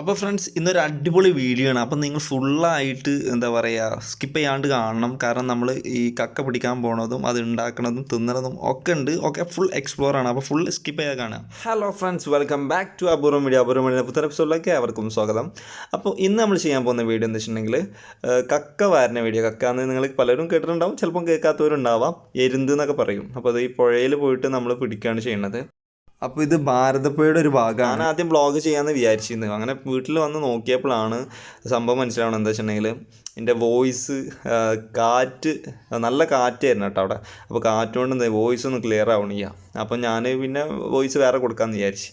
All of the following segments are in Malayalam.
അപ്പോൾ ഫ്രണ്ട്സ് ഇന്നൊരു അടിപൊളി വീഡിയോ ആണ്. അപ്പം നിങ്ങൾ ഫുള്ളായിട്ട് എന്താ പറയുക സ്കിപ്പ് ചെയ്യാണ്ട് കാണണം. കാരണം നമ്മൾ ഈ കക്ക പിടിക്കാൻ പോണതും അത് ഉണ്ടാക്കണതും തിന്നണതും ഒക്കെ ഉണ്ട് ഒക്കെ ഫുൾ എക്സ്പ്ലോർ ആണ്. അപ്പോൾ ഫുൾ സ്കിപ്പ് ചെയ്യാൻ കാണാം hello friends welcome back to Apoorva media Apoorva media പുത്തര എപ്പിസോഡിലേക്ക് അവർക്കും സ്വാഗതം. അപ്പോൾ ഇന്ന് നമ്മൾ ചെയ്യാൻ പോകുന്ന വീഡിയോ എന്ന് വെച്ചിട്ടുണ്ടെങ്കിൽ കക്ക വാരണ വീഡിയോ കക്ക എന്ന് നിങ്ങൾ പലരും കേട്ടിട്ടുണ്ടാവും ചിലപ്പം കേൾക്കാത്തവരുണ്ടാവാം. എരുന്ത് എന്നൊക്കെ പറയും. അപ്പോൾ അത് ഈ പുഴയിൽ പോയിട്ട് നമ്മൾ പിടിക്കുകയാണ് ചെയ്യുന്നത് അപ്പോൾ ഇത് ഭാരതപ്പുഴയുടെ ഒരു ഭാഗമാണ്. ഞാൻ ആദ്യം ബ്ലോഗ് ചെയ്യാന്ന് വിചാരിച്ചിരുന്നു. അങ്ങനെ വീട്ടിൽ വന്ന് നോക്കിയപ്പോഴാണ് സംഭവം മനസ്സിലാവണം എന്താ വെച്ചിട്ടുണ്ടെങ്കിൽ എന്റെ വോയിസ് കാറ്റ് നല്ല കാറ്റായിരുന്നു കേട്ടോ അവിടെ. അപ്പോൾ കാറ്റുകൊണ്ട് എന്താ വോയിസ് ഒന്ന് ക്ലിയർ ആവണില്ല. അപ്പോൾ ഞാൻ പിന്നെ വോയിസ് വേറെ കൊടുക്കാമെന്ന് വിചാരിച്ചു.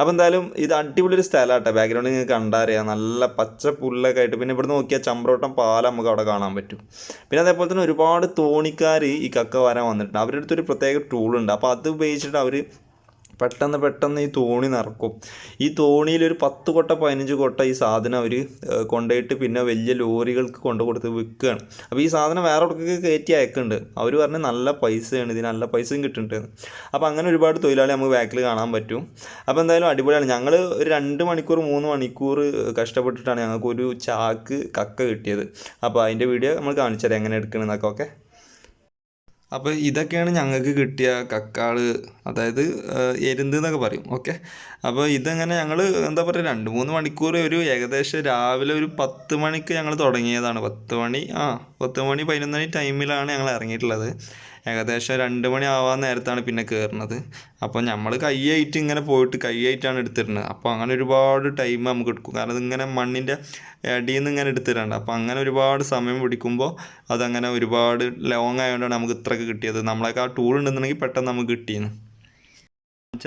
അപ്പോൾ എന്തായാലും ഇത് അടിപൊളി ഒരു സ്ഥലമാട്ടെ. ബാക്ക്ഗ്രൗണ്ടിൽ നിങ്ങൾക്ക് കണ്ടറിയാം. നല്ല പച്ച പുല്ലൊക്കെ ആയിട്ട് പിന്നെ ഇവിടുന്ന് നോക്കിയാൽ ചമ്പ്രോട്ടം പാലം നമുക്ക് അവിടെ കാണാൻ പറ്റും. പിന്നെ അതേപോലെ തന്നെ ഒരുപാട് തോണിക്കാർ ഈ കക്ക വരാൻ വന്നിട്ടുണ്ട്. അവരുടെ അടുത്തൊരു പ്രത്യേക ടൂളുണ്ട് അപ്പോൾ അത് ഉപയോഗിച്ചിട്ട് അവർ പെട്ടെന്ന് പെട്ടെന്ന് ഈ തോണി നിറക്കും. ഈ തോണിയിൽ ഒരു പത്ത് കൊട്ട പതിനഞ്ച് കൊട്ട ഈ സാധനം അവർ കൊണ്ടുപോയിട്ട് പിന്നെ വലിയ ലോറികൾക്ക് കൊണ്ടു കൊടുത്ത് വിൽക്കുകയാണ്. അപ്പോൾ ഈ സാധനം വേറെ ഇടയ്ക്കൊക്കെ കയറ്റി അയക്കുന്നുണ്ട്. അവർ പറഞ്ഞ് നല്ല പൈസയാണ് ഇതിന് നല്ല പൈസയും കിട്ടുന്നുണ്ട് അപ്പോൾ അങ്ങനെ ഒരുപാട് തൊഴിലാളി നമുക്ക് ബാക്കിൽ കാണാൻ പറ്റും. അപ്പോൾ എന്തായാലും അടിപൊളിയാണ്. ഞങ്ങൾ ഒരു രണ്ട് മണിക്കൂർ മൂന്ന് മണിക്കൂർ കഷ്ടപ്പെട്ടിട്ടാണ് ഞങ്ങൾക്ക് ഒരു ചാക്ക് കക്ക കിട്ടിയത്. അപ്പോൾ അതിന്റെ വീഡിയോ നമ്മൾ കാണിച്ചു തരാം എങ്ങനെ എടുക്കണമെന്നൊക്കെ ഓക്കെ? അപ്പോൾ ഇതൊക്കെയാണ് ഞങ്ങൾക്ക് കിട്ടിയ കക്കാൾ അതായത് എരുന്ത് എന്നൊക്കെ പറയും. ഓക്കെ അപ്പോൾ ഇതങ്ങനെ ഞങ്ങൾ എന്താ പറയുക രണ്ട് മൂന്ന് മണിക്കൂർ ഒരു ഏകദേശം രാവിലെ ഒരു പത്ത് മണിക്ക് ഞങ്ങൾ തുടങ്ങിയതാണ്. പത്ത് മണി ആ പത്ത് മണി പതിനൊന്ന് മണി ടൈമിലാണ് ഞങ്ങൾ ഇറങ്ങിയിട്ടുള്ളത്. ഏകദേശം രണ്ട് മണി ആവാൻ നേരത്താണ് പിന്നെ കയറുന്നത് അപ്പോൾ നമ്മൾ കൈയായിട്ട് ഇങ്ങനെ പോയിട്ട് കൈയായിട്ടാണ് എടുത്തിരുന്നത്. അപ്പോൾ അങ്ങനെ ഒരുപാട് ടൈം നമുക്ക് എടുക്കും. കാരണം ഇതിങ്ങനെ മണ്ണിന്റെ അടിയിൽ നിന്ന് ഇങ്ങനെ എടുത്തിട്ടുണ്ട്. അപ്പോൾ അങ്ങനെ ഒരുപാട് സമയം പിടിക്കുമ്പോൾ അതങ്ങനെ ഒരുപാട് ലോങ് ആയതുകൊണ്ടാണ് നമുക്ക് ഇത്രയൊക്കെ കിട്ടിയത്. നമ്മളൊക്കെ ആ ടൂൾ ഉണ്ടെന്നുണ്ടെങ്കിൽ പെട്ടെന്ന് നമുക്ക് കിട്ടിയെന്ന്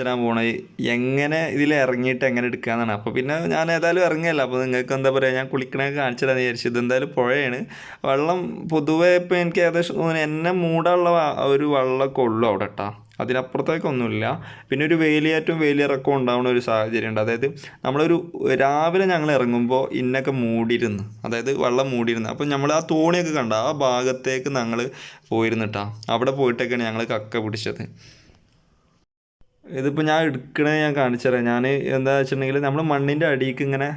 തരാൻ പോണത്. എങ്ങനെ ഇതിൽ ഇറങ്ങിയിട്ട് എങ്ങനെ എടുക്കാന്നാണ്. അപ്പോൾ പിന്നെ ഞാൻ ഏതായാലും ഇറങ്ങിയല്ല. അപ്പോൾ നിങ്ങൾക്ക് എന്താ പറയുക ഞാൻ കുളിക്കണൊക്കെ കാണിച്ചു തരാമെന്ന് വിചാരിച്ചു. ഇത് എന്തായാലും പുഴയാണ്. വെള്ളം പൊതുവേ ഇപ്പോൾ എനിക്ക് ഏകദേശം എന്നെ മൂടാനുള്ള ഒരു വെള്ളമൊക്കെ ഉള്ളു അവിടെ കേട്ടോ അതിനപ്പുറത്തേക്കൊന്നുമില്ല. പിന്നെ ഒരു വേലിയേറ്റവും വേലിയിറക്കവും ഉണ്ടാവുന്ന ഒരു സാഹചര്യം ഉണ്ട് അതായത് നമ്മളൊരു രാവിലെ ഞങ്ങൾ ഇറങ്ങുമ്പോൾ ഇന്നൊക്കെ മൂടിയിരുന്നു. അതായത് വെള്ളം മൂടിയിരുന്നു. അപ്പോൾ നമ്മൾ ആ തോണിയൊക്കെ കണ്ട? ആ ഭാഗത്തേക്ക് ഞങ്ങൾ പോയിരുന്നിട്ടാ. അവിടെ പോയിട്ടൊക്കെയാണ് ഞങ്ങൾ കക്ക പിടിച്ചത്. ഇതിപ്പോൾ ഞാൻ എടുക്കണത് ഞാൻ കാണിച്ചു തരാം ഞാൻ എന്താ വെച്ചിട്ടുണ്ടെങ്കിൽ നമ്മൾ മണ്ണിന്റെ അടിയിലേക്ക് ഇങ്ങനെ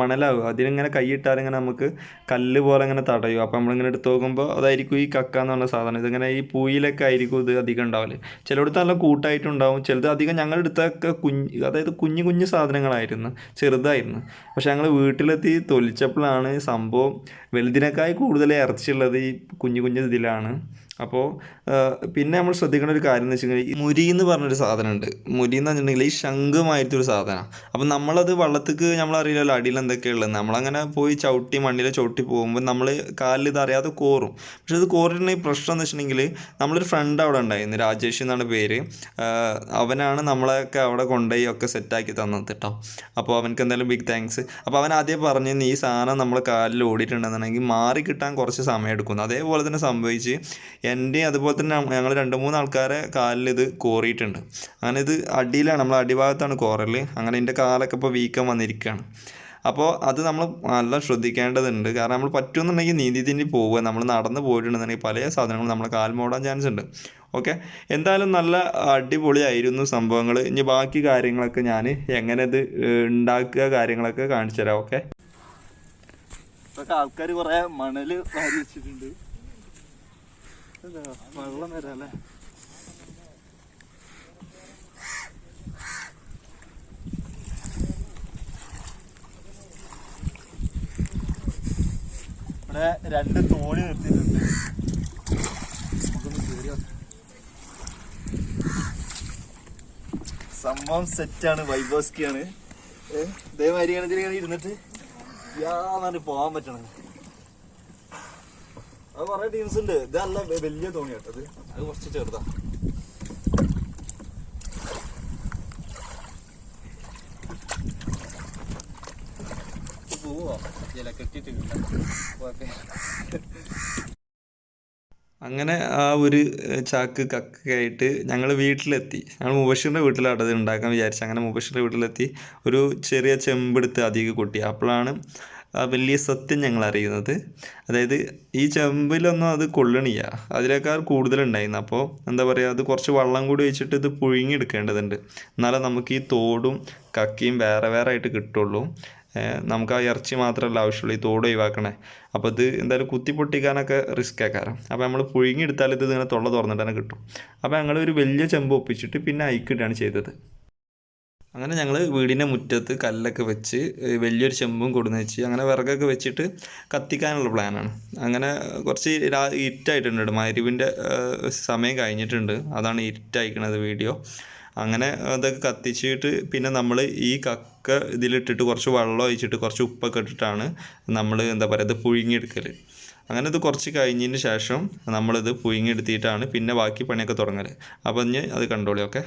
മണലാവും അതിനിങ്ങനെ കൈയിട്ടാൽ ഇങ്ങനെ നമുക്ക് കല്ല് പോലെ ഇങ്ങനെ തടയും അപ്പോൾ നമ്മളിങ്ങനെ എടുത്ത് നോക്കുമ്പോൾ അതായിരിക്കും ഈ കക്ക എന്ന് പറഞ്ഞ സാധനം. ഇതിങ്ങനെ ഈ പൂയിലൊക്കെ ആയിരിക്കും ഇത് അധികം ഉണ്ടാവില്ല ചിലയിടത്ത് നല്ല കൂട്ടായിട്ടുണ്ടാവും. ചിലത് അധികം ഞങ്ങൾ എടുത്തൊക്കെ കുഞ്ഞ് അതായത് കുഞ്ഞു കുഞ്ഞു സാധനങ്ങളായിരുന്നു. ചെറുതായിരുന്നു. പക്ഷെ ഞങ്ങൾ വീട്ടിലെത്തി തൊലിച്ചപ്പോഴാണ് സംഭവം വലുതിനേക്കായി കൂടുതൽ ഇറച്ചിയുള്ളത് ഈ കുഞ്ഞു കുഞ്ഞു ഇതിലാണ്. അപ്പോൾ പിന്നെ നമ്മൾ ശ്രദ്ധിക്കേണ്ട ഒരു കാര്യം എന്ന് വെച്ചിട്ടുണ്ടെങ്കിൽ മുരി എന്ന് പറഞ്ഞൊരു സാധനമുണ്ട്. മുരി എന്ന് വെച്ചിട്ടുണ്ടെങ്കിൽ ഈ ശംഖുമായിട്ടൊരു സാധനമാണ് അപ്പം നമ്മളത് വള്ളത്തേക്ക് നമ്മളറിയില്ലല്ലോ അടിയിൽ എന്തൊക്കെയുള്ളത്. നമ്മളങ്ങനെ പോയി ചവിട്ടി മണ്ണിലെ ചവിട്ടി പോകുമ്പോൾ നമ്മൾ കാലിൽ ഇത് അറിയാതെ കോറും. പക്ഷെ ഇത് കോറിട്ടുണ്ടെങ്കിൽ പ്രശ്നം എന്ന് വെച്ചിട്ടുണ്ടെങ്കിൽ നമ്മളൊരു ഫ്രണ്ട് അവിടെ ഉണ്ടായിരുന്നു. രാജേഷ് എന്നാണ് പേര്. അവനാണ് നമ്മളെയൊക്കെ അവിടെ കൊണ്ടുപോയി ഒക്കെ സെറ്റാക്കി തന്നത് കേട്ടോ അപ്പോൾ അവനക്ക് എന്തായാലും ബിഗ് താങ്ക്സ് അപ്പോൾ അവൻ ആദ്യം പറഞ്ഞു ഈ സാധനം നമ്മൾ കാലിൽ ഓടിയിട്ടുണ്ടെന്നുണ്ടെങ്കിൽ മാറി കിട്ടാൻ കുറച്ച് സമയം എടുക്കുന്നു. അതേപോലെ തന്നെ സംഭവിച്ച് എന്റെയും അതുപോലെ തന്നെ ഞങ്ങൾ രണ്ട് മൂന്ന് ആൾക്കാരെ കാലിൽ ഇത് കോറിയിട്ടുണ്ട്. അങ്ങനെ ഇത് അടിയിലാണ് നമ്മൾ അടിഭാഗത്താണ് കോറൽ അങ്ങനെ എന്റെ കാലൊക്കെ ഇപ്പോൾ വീക്കം വന്നിരിക്കുകയാണ് അപ്പോൾ അത് നമ്മൾ നല്ല ശ്രദ്ധിക്കേണ്ടതുണ്ട്. കാരണം നമ്മൾ പറ്റുമെന്നുണ്ടെങ്കിൽ നീന്തി തിന്നി പോവുക. നമ്മൾ നടന്ന് പോയിട്ടുണ്ടെന്നുണ്ടെങ്കിൽ പല സാധനങ്ങളും നമ്മളെ കാൽ മൂടാൻ ചാൻസ് ഉണ്ട്. ഓക്കെ? എന്തായാലും നല്ല അടിപൊളിയായിരുന്നു സംഭവങ്ങൾ ഇനി ബാക്കി കാര്യങ്ങളൊക്കെ ഞാൻ എങ്ങനെ ഇത് ഉണ്ടാക്കുക കാര്യങ്ങളൊക്കെ കാണിച്ചു തരാം. ഓക്കെ? ആൾക്കാർ കുറെ മണൽ വാരി വെച്ചിട്ടുണ്ട്. ഇതാ, വെള്ളം വരാല്ലേ? ഇവിടെ രണ്ട് തോണി നിർത്തിയിട്ടുണ്ട്. നമുക്കൊന്ന് നോക്കാം. സംഭവം സെറ്റാണ് വൈബോസ്കിയാണ് ഇങ്ങനെ ഇരുന്നിട്ട് യാന്ന് പോകാൻ പറ്റണം അത് കൊറേ ടീംസ് ഉണ്ട്. ഇത് നല്ല വലിയ തോണി കേട്ടത് അത് കുറച്ച് ചെറുതാ. പോവാ. ഇല കെട്ടിട്ടില്ല ഓക്കെ അങ്ങനെ ആ ഒരു ചാക്ക് കക്കയായിട്ട് ഞങ്ങൾ വീട്ടിലെത്തി. ഞങ്ങൾ മുബഷീറിന്റെ വീട്ടിലാണ് അത് ഉണ്ടാക്കാൻ വിചാരിച്ചു അങ്ങനെ മുബഷീറിന്റെ വീട്ടിലെത്തി. ഒരു ചെറിയ ചെമ്പെടുത്ത് അധികം കൊട്ടി. അപ്പോഴാണ് വലിയ സത്യം ഞങ്ങൾ അറിയുന്നത് അതായത് ഈ ചെമ്പിലൊന്നും അത് കൊള്ളണില്ല. അതിനേക്കാൾ കൂടുതലുണ്ടായിരുന്നു. അപ്പോൾ എന്താ പറയുക അത് കുറച്ച് വെള്ളം കൂടി വെച്ചിട്ട് ഇത് പുഴുങ്ങിയെടുക്കേണ്ടതുണ്ട്. എന്നാലേ നമുക്ക് ഈ തോടും കക്കിയും വേറെ വേറെ ആയിട്ട് കിട്ടുള്ളൂ. നമുക്ക് ആ ഇറച്ചി മാത്രമല്ല ആവശ്യമുള്ളൂ ഈ തോട് ഒഴിവാക്കണേ. അപ്പോൾ ഇത് എന്തായാലും കുത്തി പൊട്ടിക്കാനൊക്കെ റിസ്ക് ആക്കാരം അപ്പോൾ നമ്മൾ പുഴുങ്ങിയെടുത്താൽ ഇത് ഇങ്ങനെ തൊള്ള തുറന്നിട്ട് തന്നെ കിട്ടും. അപ്പോൾ ഞങ്ങൾ ഒരു വലിയ ചെമ്പ് ഒപ്പിച്ചിട്ട് പിന്നെ അയക്കിട്ടാണ് ചെയ്തത്. അങ്ങനെ ഞങ്ങൾ വീടിന്റെ മുറ്റത്ത് കല്ലൊക്കെ വെച്ച് വലിയൊരു ചെമ്പും കൊടുന്ന് വെച്ച് അങ്ങനെ വിറകൊക്കെ വെച്ചിട്ട് കത്തിക്കാനുള്ള പ്ലാനാണ്. അങ്ങനെ കുറച്ച് ഇരുട്ടായിട്ടുണ്ട് മരുവിന്റെ സമയം കഴിഞ്ഞിട്ടുണ്ട്. അതാണ് ഇരുട്ടായിക്കണത് വീഡിയോ. അങ്ങനെ അതൊക്കെ കത്തിച്ചിട്ട് പിന്നെ നമ്മൾ ഈ കക്ക ഇതിലിട്ടിട്ട് കുറച്ച് വെള്ളം ഒഴിച്ചിട്ട് കുറച്ച് ഉപ്പൊക്കെ ഇട്ടിട്ടാണ് നമ്മൾ എന്താ പറയുക ഇത് പുഴുങ്ങിയെടുക്കൽ അങ്ങനെ ഇത് കുറച്ച് കഴിഞ്ഞതിന് ശേഷം നമ്മളിത് പുഴുങ്ങിയെടുത്തിട്ടാണ് പിന്നെ ബാക്കി പണിയൊക്കെ തുടങ്ങൽ അപ്പം ഇനി അത് കണ്ടോളി ഓക്കെ?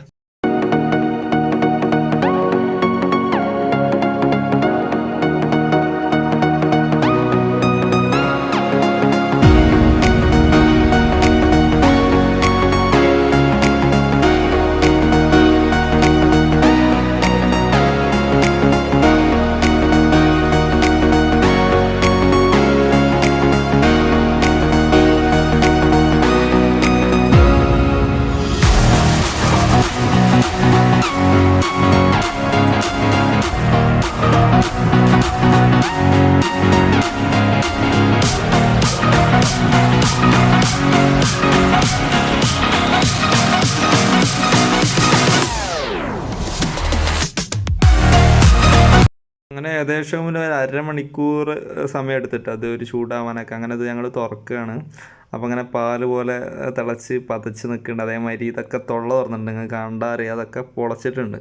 ഏകദേശം ഒരു അരമണിക്കൂർ സമയം എടുത്തിട്ട് അത് ഒരു ചൂടാവാനൊക്കെ. അങ്ങനെ അത് ഞങ്ങൾ തുറക്കുകയാണ് അപ്പം അങ്ങനെ പാൽ പോലെ തിളച്ച് പതച്ച് നിൽക്കുന്നുണ്ട് അതേമാതിരി ഇതൊക്കെ തൊള്ള തുറന്നിട്ടുണ്ട്. നിങ്ങൾ കണ്ടാൽ അറിയാം അതൊക്കെ പൊളച്ചിട്ടുണ്ട്.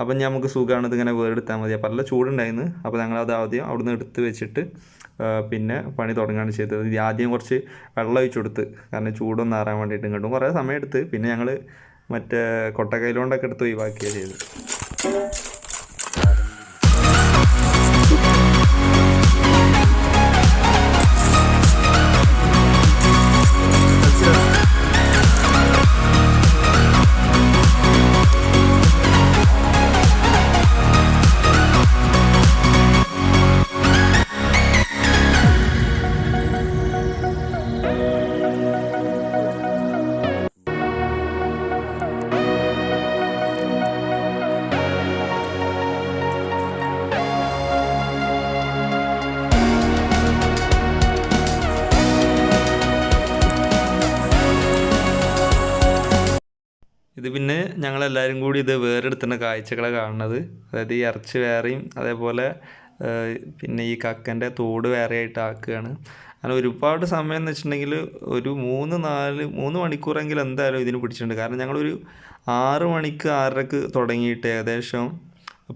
അപ്പം നമുക്ക് സുഖമാണ് ഇതിങ്ങനെ വേറെടുത്താൽ മതി. അപ്പം നല്ല ചൂടുണ്ടായിരുന്നു അപ്പോൾ ഞങ്ങൾ അത് ആദ്യം അവിടുന്ന് എടുത്ത് വെച്ചിട്ട് പിന്നെ പണി തുടങ്ങുകയാണ് ചെയ്തത്. ഇത് ആദ്യം കുറച്ച് വെള്ളം ഒഴിച്ചു കൊടുത്ത് കാരണം ചൂടൊന്നും ആറാൻ വേണ്ടിയിട്ട് ഇങ്ങോട്ടും കുറേ സമയം എടുത്ത് പിന്നെ ഞങ്ങൾ മറ്റേ കൊട്ടക്കൈലോണ്ടൊക്കെ എടുത്ത് ഒഴിവാക്കിയാണ് ചെയ്തത്. ഇത് പിന്നെ ഞങ്ങളെല്ലാവരും കൂടി ഇത് വേറെടുത്തുന്ന കാഴ്ചകളെ കാണുന്നത്. അതായത് ഈ ഇറച്ചി വേറെയും അതേപോലെ പിന്നെ ഈ കക്കന്റെ തോട് വേറെ ആയിട്ട് ആക്കുകയാണ്. അങ്ങനെ ഒരുപാട് സമയം എന്ന് വെച്ചിട്ടുണ്ടെങ്കിൽ ഒരു മൂന്ന് നാല് മൂന്ന് മണിക്കൂറെങ്കിലും എന്തായാലും ഇതിന് പിടിച്ചിട്ടുണ്ട്. കാരണം ഞങ്ങളൊരു ആറ് മണിക്ക് ആറരക്ക് തുടങ്ങിയിട്ട് ഏകദേശം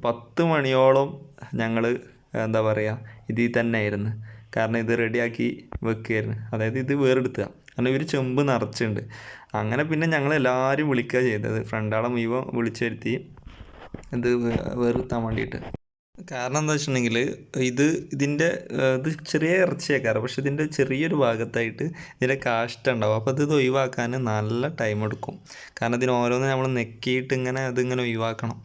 പത്ത് മണിയോളം ഞങ്ങൾ എന്താ പറയുക ഇതിൽ തന്നെ ആയിരുന്നു കാരണം ഇത് റെഡിയാക്കി വെക്കുകയായിരുന്നു. അതായത് ഇത് വേറെടുത്തുക കാരണം ഇവർ ചെമ്പ് നിറച്ചുണ്ട് അങ്ങനെ പിന്നെ ഞങ്ങൾ എല്ലാവരും വിളിക്കുക ചെയ്തത്. ഫ്രണ്ടാളെ മുഴുവൻ വിളിച്ചു വരുത്തി ഇത് വെറുത്താൻ വേണ്ടിയിട്ട്. കാരണം എന്താ വെച്ചിട്ടുണ്ടെങ്കിൽ ഇത് ഇതിന്റെ ഇത് ചെറിയ ഇറച്ചിയേക്കാറ് പക്ഷെ ഇതിന്റെ ചെറിയൊരു ഭാഗത്തായിട്ട് ഇതിന്റെ കാഷ്ട ഉണ്ടാവും. അപ്പോൾ ഇത് ഒഴിവാക്കാൻ നല്ല ടൈം എടുക്കും കാരണം ഇതിന് ഓരോന്ന് നമ്മൾ നെക്കിയിട്ട് ഇങ്ങനെ അതിങ്ങനെ ഒഴിവാക്കണം.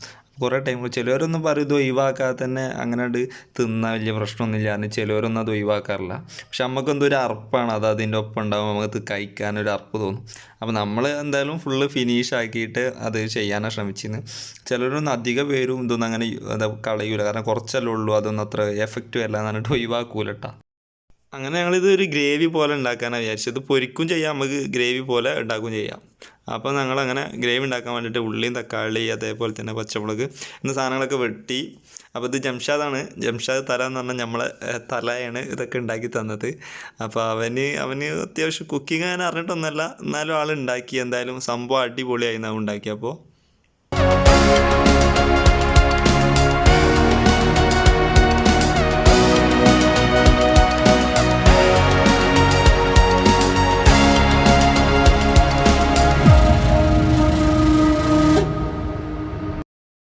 കുറേ ടൈം ചിലവരൊന്നും പറയും ഇത് ഒഴിവാക്കാതെ തന്നെ അങ്ങനെ അത് തിന്നാൻ വലിയ പ്രശ്നമൊന്നുമില്ല എന്ന് ചിലവരൊന്നും അത് ഒഴിവാക്കാറില്ല. പക്ഷെ നമുക്കെന്തോ ഒരു അർപ്പാണ്. അത് അതിന്റെ ഒപ്പം ഉണ്ടാകുമ്പോൾ നമുക്ക് കഴിക്കാനൊരു അർപ്പ് തോന്നും. അപ്പോൾ നമ്മൾ എന്തായാലും ഫുള്ള് ഫിനിഷ് ആക്കിയിട്ട് അത് ചെയ്യാനാണ് ശ്രമിച്ചിരുന്നത് ചിലരൊന്നും അധിക പേരും ഇതൊന്നും അങ്ങനെ എന്താ കളയൂല. കാരണം കുറച്ചല്ലേ ഉള്ളൂ. അതൊന്നും അത്ര എഫക്റ്റ് വരില്ല എന്ന് പറഞ്ഞിട്ട് ഒഴിവാക്കൂല കേട്ടോ അങ്ങനെ ഞങ്ങളിത് ഒരു ഗ്രേവി പോലെ ഉണ്ടാക്കാനാണ് വിചാരിച്ചത്. പൊരിക്കും ചെയ്യാം. നമുക്ക് ഗ്രേവി പോലെ ഉണ്ടാക്കുകയും ചെയ്യാം. അപ്പോൾ ഞങ്ങളങ്ങനെ ഗ്രേവി ഉണ്ടാക്കാൻ വേണ്ടിയിട്ട് ഉള്ളിയും തക്കാളി അതേപോലെ തന്നെ പച്ചമുളക് എന്ന സാധനങ്ങളൊക്കെ വെട്ടി. അപ്പോൾ ഇത് ജംഷാദാണ്. ജംഷാദ് തല എന്ന് പറഞ്ഞാൽ നമ്മളെ തലയാണ് ഇതൊക്കെ ഉണ്ടാക്കി തന്നത്. അപ്പോൾ അവന് അവന് അത്യാവശ്യം കുക്കിംഗ് അങ്ങനെ അറിഞ്ഞിട്ടൊന്നുമല്ല. എന്നാലും ആൾ ഉണ്ടാക്കി. എന്തായാലും സംഭവം അടിപൊളിയായി നാം ഉണ്ടാക്കിയപ്പോൾ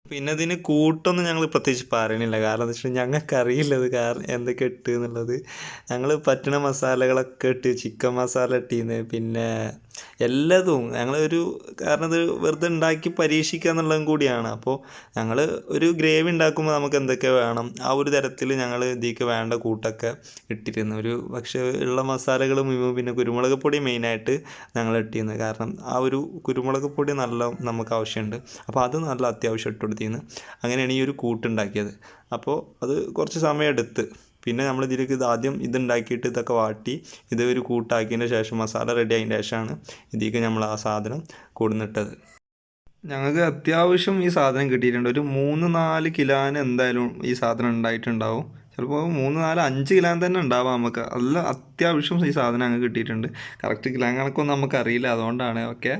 പിന്നെ ഇതിന് കൂട്ടൊന്നും ഞങ്ങൾ പ്രത്യേകിച്ച് പറയണില്ല. കാരണം എന്താ വെച്ചാൽ ഞങ്ങൾക്ക് അറിയില്ല ഇത് കാരണം എന്തൊക്കെ ഇട്ട് എന്നുള്ളത് ഞങ്ങൾ പറ്റണ മസാലകളൊക്കെ ഇട്ട് ചിക്കൻ മസാല ഇട്ടീന്ന്. പിന്നെ എല്ലാതും. ഞങ്ങളൊരു കാരണം ഇത് വെറുതെ ഉണ്ടാക്കി പരീക്ഷിക്കുക എന്നുള്ളതും കൂടിയാണ്. അപ്പോൾ ഞങ്ങൾ ഒരു ഗ്രേവി ഉണ്ടാക്കുമ്പോൾ നമുക്ക് എന്തൊക്കെ വേണം? ആ ഒരു തരത്തിൽ ഞങ്ങൾ ഇതിക്ക് വേണ്ട കൂട്ടൊക്കെ ഇട്ടിരുന്നു. ഒരു പക്ഷേ ഉള്ള മസാലകൾ മുഴുവൻ പിന്നെ കുരുമുളക് പൊടി മെയിനായിട്ട് ഞങ്ങൾ ഇട്ടിരുന്നു. കാരണം ആ ഒരു കുരുമുളക് പൊടി നല്ല നമുക്ക് ആവശ്യമുണ്ട്. അപ്പോൾ അത് നല്ല അത്യാവശ്യം ഇട്ട് കൊടുത്തിരുന്നു. അങ്ങനെയാണ് ഈ ഒരു കൂട്ടുണ്ടാക്കിയത് അപ്പോൾ അത് കുറച്ച് സമയം എടുത്ത് പിന്നെ നമ്മൾ ഇതിലേക്ക് ഇത് ആദ്യം ഇതുണ്ടാക്കിയിട്ട് ഇതൊക്കെ വാട്ടി ഇത് ഒരു കൂട്ടാക്കിയതിന് ശേഷം മസാല റെഡി ആയതിന്റെ ശേഷമാണ് ഇതിലേക്ക് നമ്മൾ ആ സാധനം കൊടുന്നിട്ടത്. ഞങ്ങൾക്ക് അത്യാവശ്യം ഈ സാധനം കിട്ടിയിട്ടുണ്ട്. ഒരു മൂന്ന് നാല് കിലോന് എന്തായാലും ഈ സാധനം ഉണ്ടായിട്ടുണ്ടാവും. ചിലപ്പോൾ മൂന്ന് നാല് അഞ്ച് കിലോ തന്നെ ഉണ്ടാവാം നമുക്ക്. നല്ല അത്യാവശ്യം ഈ സാധനം അങ്ങ് കിട്ടിയിട്ടുണ്ട്. കറക്റ്റ് കിലോ കണക്കൊന്നും നമുക്കറിയില്ല. അതുകൊണ്ടാണ് ഓക്കെ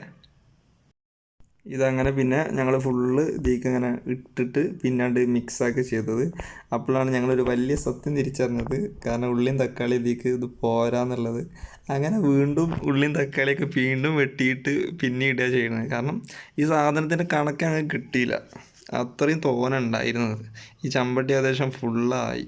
ഇതങ്ങനെ പിന്നെ ഞങ്ങൾ ഫുള്ള് ഇതിലേക്ക് ഇങ്ങനെ ഇട്ടിട്ട് പിന്നാണ്ട് മിക്സാക്കി ചെയ്തത്. അപ്പോഴാണ് ഞങ്ങളൊരു വലിയ സത്യം തിരിച്ചറിഞ്ഞത്. കാരണം ഉള്ളിയും തക്കാളി ഇതിലേക്ക് ഇത് പോരാന്നുള്ളത്. അങ്ങനെ വീണ്ടും ഉള്ളിയും തക്കാളിയൊക്കെ വീണ്ടും വെട്ടിയിട്ട് പിന്നെ ഇടുക ചെയ്യണത് കാരണം ഈ സാധനത്തിന്റെ കണക്ക് ഞങ്ങൾക്ക് കിട്ടിയില്ല. അത്രയും തോന ഉണ്ടായിരുന്നത്. ഈ ചമ്പട്ടി ഏകദേശം ഫുള്ളായി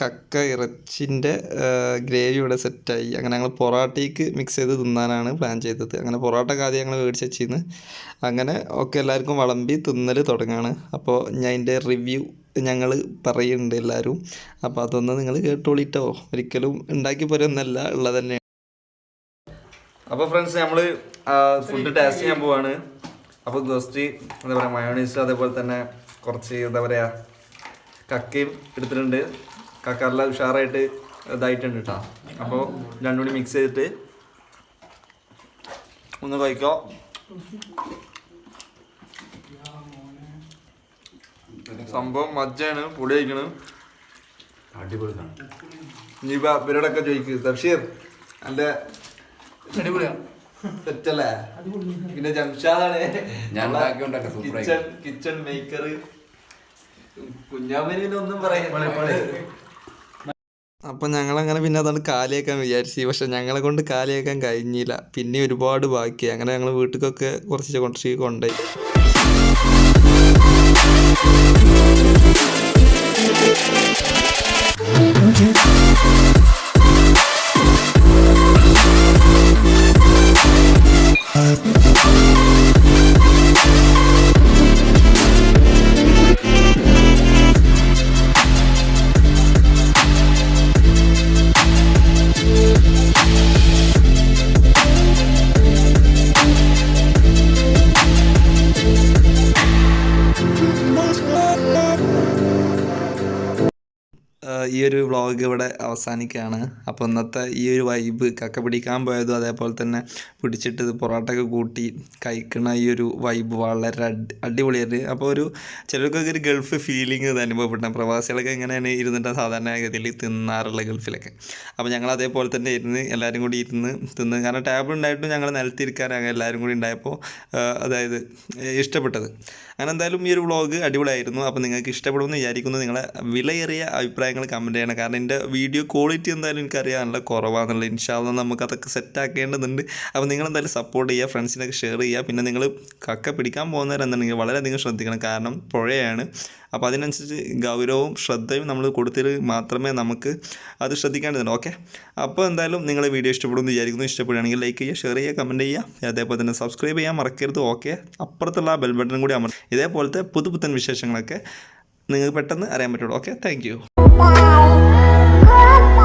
കക്ക ഇറച്ചിന്റെ ഗ്രേവി ഇവിടെ സെറ്റായി അങ്ങനെ ഞങ്ങൾ പൊറോട്ടയ്ക്ക് മിക്സ് ചെയ്ത് തിന്നാനാണ് പ്ലാൻ ചെയ്തത്. അങ്ങനെ പൊറോട്ട കാതി ഞങ്ങൾ മേടിച്ച് വെച്ചിരുന്നു. അങ്ങനെ ഒക്കെ എല്ലാവർക്കും വിളമ്പി തിന്നൽ തുടങ്ങുകയാണ് അപ്പോൾ ഞാൻ അതിന്റെ റിവ്യൂ ഞങ്ങൾ പറയുന്നുണ്ട് എല്ലാവരും അപ്പോൾ അതൊന്ന് നിങ്ങൾ കേട്ടോളിട്ടോ ഒരിക്കലും ഉണ്ടാക്കി പോരൊന്നല്ല ഉള്ളത് തന്നെ. അപ്പോൾ ഫ്രണ്ട്സ് നമ്മൾ ഫുഡ് ടേസ്റ്റ് ചെയ്യാൻ പോവാണ്. അപ്പോൾ ഗസ്റ്റ് എന്താ പറയുക മയോണീസ് അതേപോലെ തന്നെ കുറച്ച് എന്താ പറയുക കക്കയും എടുത്തിട്ടുണ്ട്. കക്ക നല്ല ഉഷാറായിട്ട് ഇതായിട്ടുണ്ട് കേട്ടോ അപ്പോൾ രണ്ടും കൂടി മിക്സ് ചെയ്തിട്ട് ഒന്ന് കഴിക്കോ? സംഭവം മജ്ജയാണ് പൊടി കഴിക്കണം. ഇനിയിപ്പോ ഇവരോടൊക്കെ ചോദിക്കും തഫ്ഷീർ എന്റെ സെറ്റല്ലേ? പിന്നെ ജംഷാദാണ്. കിച്ചൺ കിച്ചൺ മേക്കർ കുഞ്ഞാമന് പിന്നെ ഒന്നും പറയാൻ അപ്പം ഞങ്ങളങ്ങനെ പിന്നെ അതാണ് കാലിയേക്കാൻ വിചാരിച്ചു. പക്ഷെ ഞങ്ങളെ കൊണ്ട് കാലിയേക്കാൻ കഴിഞ്ഞില്ല. പിന്നെ ഒരുപാട് ബാക്കി. അങ്ങനെ ഞങ്ങൾ വീട്ടിലേക്കൊക്കെ കുറച്ച് കുറച്ച് കൊണ്ടുപോയി Thank ഈ ഒരു വ്ളോഗ് ഇവിടെ അവസാനിക്കുകയാണ്. അപ്പോൾ ഇന്നത്തെ ഈ ഒരു വൈബ് കക്ക പിടിക്കാൻ പോയതും അതേപോലെ തന്നെ പിടിച്ചിട്ട് ഇത് പൊറോട്ട ഒക്കെ കൂട്ടി കഴിക്കണ ഈ ഒരു വൈബ് വളരെ അടി അടിപൊളിയായിട്ട് അപ്പോൾ ഒരു ചിലർക്കൊക്കെ ഒരു ഗൾഫ് ഫീലിംഗ് ഇത് അനുഭവപ്പെട്ടു പ്രവാസികളൊക്കെ ഇങ്ങനെയാണ് ഇരുന്നിട്ട് സാധാരണഗതിയിൽ തിന്നാറുള്ള ഗൾഫിലൊക്കെ അപ്പോൾ ഞങ്ങൾ അതേപോലെ തന്നെ ഇരുന്ന് എല്ലാവരും കൂടി ഇരുന്ന് തിന്ന്. കാരണം ടേബിൾ ഉണ്ടായിട്ടും ഞങ്ങൾ നിലത്തിരിക്കാനാണ് എല്ലാവരും കൂടി ഉണ്ടായപ്പോൾ അതായത് ഇഷ്ടപ്പെട്ടത്. അങ്ങനെ എന്തായാലും ഈ ഒരു വ്ളോഗ് അടിപൊളിയായിരുന്നു. അപ്പോൾ നിങ്ങൾക്ക് ഇഷ്ടപ്പെടുമെന്ന് വിചാരിക്കുന്നു. നിങ്ങളെ വിലയേറിയ അഭിപ്രായങ്ങൾ കമന്റ് ചെയ്യണം കാരണം എന്റെ വീഡിയോ ക്വാളിറ്റി എന്തായാലും എനിക്കറിയാം നല്ല കുറവാണെന്നുള്ളത്. ഇൻഷാല്ല നമുക്ക് അതൊക്കെ സെറ്റ് ആക്കേണ്ടതുണ്ട്. അപ്പോൾ നിങ്ങൾ എന്തായാലും സപ്പോർട്ട് ചെയ്യുക ഫ്രണ്ട്സിനൊക്കെ ഷെയർ ചെയ്യുക. പിന്നെ നിങ്ങൾ കക്ക പിടിക്കാൻ പോകുന്നവരെന്നുണ്ടെങ്കിൽ വളരെയധികം ശ്രദ്ധിക്കണം. കാരണം പുഴയാണ്. അപ്പോൾ അതിനനുസരിച്ച് ഗൗരവവും ശ്രദ്ധയും നമ്മൾ കൊടുത്തിട്ട് മാത്രമേ നമുക്ക് അത് ശ്രദ്ധിക്കേണ്ടതുണ്ട്. ഓക്കെ? അപ്പോൾ എന്തായാലും നിങ്ങൾ വീഡിയോ ഇഷ്ടപ്പെടുമെന്ന് വിചാരിക്കുന്നു. ഇഷ്ടപ്പെടുകയാണെങ്കിൽ ലൈക്ക് ചെയ്യുക ഷെയർ ചെയ്യുക കമന്റ് ചെയ്യുക. അതേപോലെ തന്നെ സബ്സ്ക്രൈബ് ചെയ്യാൻ മറക്കരുത്. ഓക്കെ? അപ്പുറത്തുള്ള ബെൽ ബട്ടൺ കൂടി അമർ ഇതേപോലത്തെ പുതുപുത്തൻ വിശേഷങ്ങളൊക്കെ നിങ്ങൾക്ക് പെട്ടെന്ന് അറിയാൻ പറ്റുള്ളൂ. ഓക്കെ? Thank Bye.